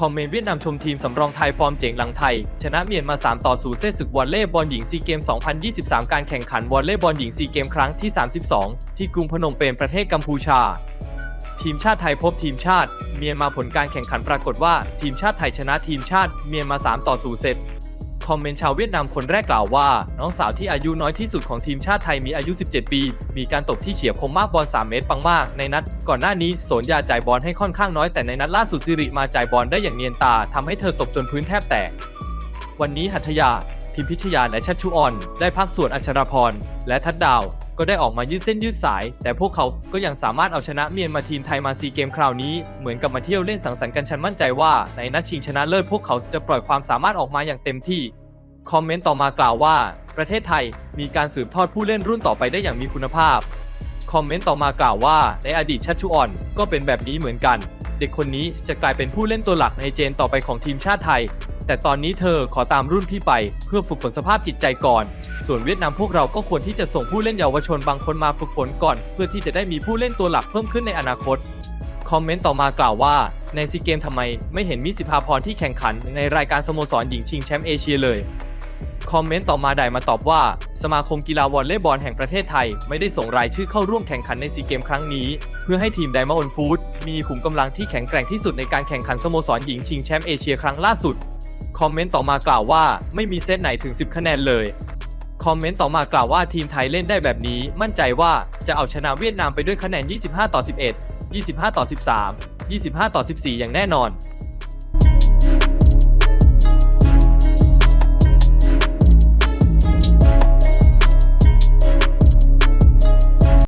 คอมเมนต์เวียดนามชมทีมสำรองไทยฟอร์มเจ๋งหลังไทย ชนะเมียนมา 3 ต่อ0เซตศึกวอลเล่บอลหญิงซีเกม 2023 การแข่งขันวอลเล่บอลหญิงซีเกมครั้งที่ 32 ที่กรุงพนมเปญประเทศกัมพูชา ทีมชาติไทยพบทีมชาติ เมียนมาผลการแข่งขันปรากฏว่า ทีมชาติไทยชนะทีมชาติ เมียนมา 3 ต่อ0เซต อมเมนต์ชาวเวียดนามคนแรกกล่าวว่า น้องสาวที่อายุน้อยที่สุดของทีมชาติไทยมีอายุ 17 ปี มีการตบที่เฉียบคมมากบอล 3 เมตรปังมาก ในนัด ก่อนหน้านี้สนยาจ่ายบอลให้ค่อนข้างน้อยแต่ในนัดล่าสุดสิริมาจ่ายบอลได้อย่างเนียนตาทำให้เธอตบจนพื้นแทบแตก วันนี้หัตถยา พิมพิชยาและชัชชุออน ได้พักส่วนอัชรพรและทัดดาวก็ได้ออกมายืดเส้นยืดสาย แต่พวกเขาก็ยังสามารถเอาชนะเมียนมาทีมไทยมาซีเกมคราวนี้ เหมือนกับมาเที่ยวเล่นสังสรรค์กันฉันมั่นใจว่า ในนัดชิงชนะเลิศพวกเขาจะปล่อยความสามารถออกมาอย่างเต็มที่ คอมเมนต์ต่อมากล่าวว่า ประเทศไทยมีการสืบทอดผู้เล่นรุ่นต่อไปได้อย่างมีคุณภาพ คอมเมนต์ต่อมากล่าวว่าในอดีตชัชชุออนก็เป็นแบบนี้เหมือนกัน เด็กคนนี้จะกลายเป็นผู้เล่นตัวหลักในเจนต่อไปของทีมชาติไทย แต่ตอนนี้เธอขอตามรุ่นพี่ไป เพื่อฝึกฝนสภาพจิตใจก่อน ส่วนเวียดนามพวกเราก็ควรที่จะส่งผู้เล่นเยาวชนบางคนมาฝึกฝนก่อน เพื่อที่จะได้มีผู้เล่นตัวหลักเพิ่มขึ้นในอนาคตคอมเมนต์ต่อมากล่าวว่า ในซีเกมทำไม ไม่เห็นมิสิภาพรที่แข่งขันในรายการสโมสรหญิงชิงแชมป์เอเชียเลย คอมเมนต์ต่อมาได้มาตอบว่า สมาคมกีฬาวอลเลย์บอลแห่งประเทศไทย ไม่ได้ส่งรายชื่อเข้าร่วมแข่งขันในซีเกมครั้งนี้ เพื่อให้ทีมไดมอนด์ฟู้ดมีขุมกำลังที่แข็งแกร่งที่สุดในการแข่งขันสโมสรหญิงชิงแชมป์เอเชียครั้งล่าสุด คอมเมนต์ต่อมากล่าวว่าไม่มีเซตไหนถึง 10 คะแนนเลยคอมเมนต์ต่อมากล่าวว่าทีมไทยเล่นได้แบบนี้ มั่นใจว่าจะเอาชนะเวียดนามไปด้วยคะแนน 25 ต่อ 11 25 ต่อ 13 25 ต่อ 14 อย่างแน่นอน